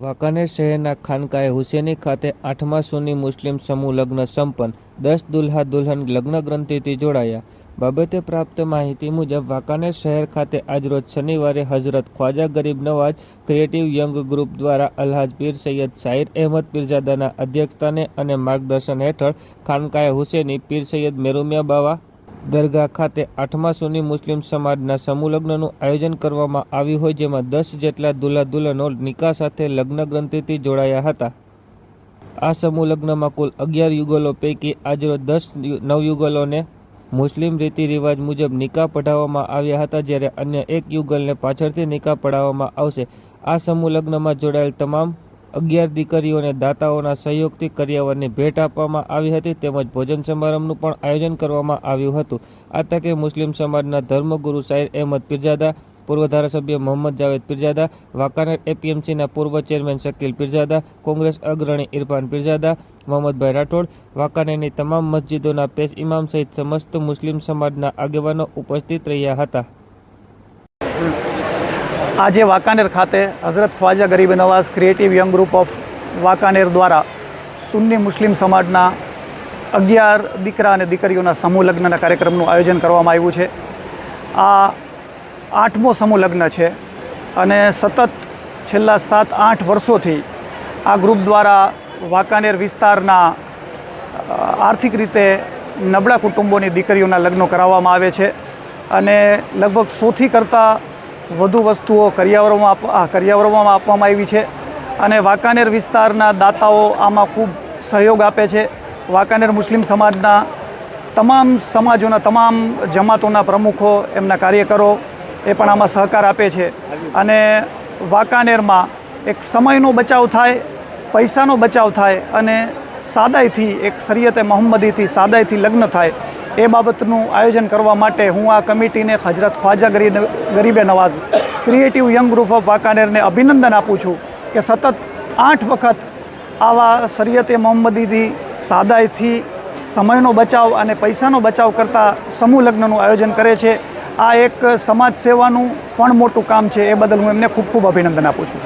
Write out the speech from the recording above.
વાંકાનેર શહેરના ખાનકાએ હુસેની ખાતે આઠમા સુની મુસ્લિમ સમૂહ લગ્ન સંપન્ન, દસ દુલ્હા દુલ્હન લગ્ન ગ્રંથિથી જોડાયા. બાબતે પ્રાપ્ત માહિતી મુજબ, વાંકાનેર શહેર ખાતે આજરોજ શનિવારે હઝરત ખ્વાજા ગરીબ નવાજ ક્રિએટિવ યંગ ગ્રુપ દ્વારા અલ્હાજ પીર સૈયદ શાહિર અહેમદ પીરજાદાના અધ્યક્ષતાને અને માર્ગદર્શન હેઠળ ખાનકાએ હુસેની પીર સૈયદ મેરુમિયા બાવા દરગાહ ખાતે આઠમા સુની મુસ્લિમ સમાજના સમૂહ લગ્નનું આયોજન કરવામાં આવ્યું હોય જેમાં દસ જેટલા દુલ્હા દુલ્હનો નિકાહ સાથે લગ્ન ગ્રંથિથી જોડાયા હતા. આ સમૂહ લગ્નમાં કુલ અગિયાર યુગલો પૈકી આજરોજ દસ નવયુગલોને મુસ્લિમ રીતિ રિવાજ મુજબ નિકાહ પઢાવવામાં આવ્યા હતા જ્યારે અન્ય એક યુગલને પાછળથી નિકાહ પઢાવવામાં આવશે. આ સમૂહ લગ્નમાં જોડાયેલ તમામ અગિયાર દીકરીઓને દાતાઓના સહયોગથી કરિયાવરની ભેટ આપવામાં આવી હતી તેમજ ભોજન સમારંભનું પણ આયોજન કરવામાં આવ્યું હતું. આ તકે મુસ્લિમ સમાજના ધર્મગુરુ સાહેબ અહેમદ પીરજાદા પૂર્વ ધારાસભ્ય મોહમ્મદ જાવેદ પીરજાદા વાંકાનેર એપીએમસીના પૂર્વ ચેરમેન શકીલ પીરજાદા કોંગ્રેસ અગ્રણી ઇરફાન પીરજાદા મોહમ્મદભાઈ રાઠોડ, વાંકાનેરની તમામ મસ્જિદોના પેશ ઇમામ સહિત સમસ્ત મુસ્લિમ સમાજના આગેવાનો ઉપસ્થિત રહ્યા હતા. આજે વાંકાનેર ખાતે Hazrat Khwaja Garib Nawaz creative young group of Wankaner દ્વારા સુન્ની મુસ્લિમ સમાજના અગિયાર દીકરા અને દીકરીઓના સમૂહ લગ્નના કાર્યક્રમનું આયોજન કરવામાં આવ્યું છે. આ આઠમો સમૂહ લગ્ન છે અને સતત છેલ્લા સાત આઠ વર્ષોથી આ ગ્રુપ દ્વારા વાંકાનેર વિસ્તારના આર્થિક રીતે નબળા કુટુંબોની દીકરીઓના લગ્નો કરાવવામાં આવે છે અને લગભગ સોથી કરતાં વધુ વસ્તુઓ કરિયાવરોમાં કરિયાવરોમાં આપવામાં આવી છે અને વાંકાનેર વિસ્તારના દાતાઓ આમાં ખૂબ સહયોગ આપે છે. વાંકાનેર મુસ્લિમ સમાજના તમામ સમાજોના તમામ જમાતોના પ્રમુખો એમના કાર્યકરો એ પણ આમાં સહકાર આપે છે. અને વાંકાનેરમાં એક સમયનો બચાવ થાય, પૈસાનો બચાવ થાય અને સાદાઈથી એક શરીયતે મોહમ્મદીથી સાદાઈથી લગ્ન થાય એ બાબતનું આયોજન કરવા માટે હું આ કમિટીને Hazrat Khwaja Garib Nawaz creative young group of વાંકાનેરને અભિનંદન આપું છું કે સતત આઠ વખત આવા શરીયતે મોહમ્મદીથી સાદાઈથી સમયનો બચાવ અને પૈસાનો બચાવ કરતા સમૂહ લગ્નનું આયોજન કરે છે. આ એક સમાજ સેવાનું પણ મોટું કામ છે. એ બદલ હું એમને ખૂબ ખૂબ અભિનંદન આપું છું.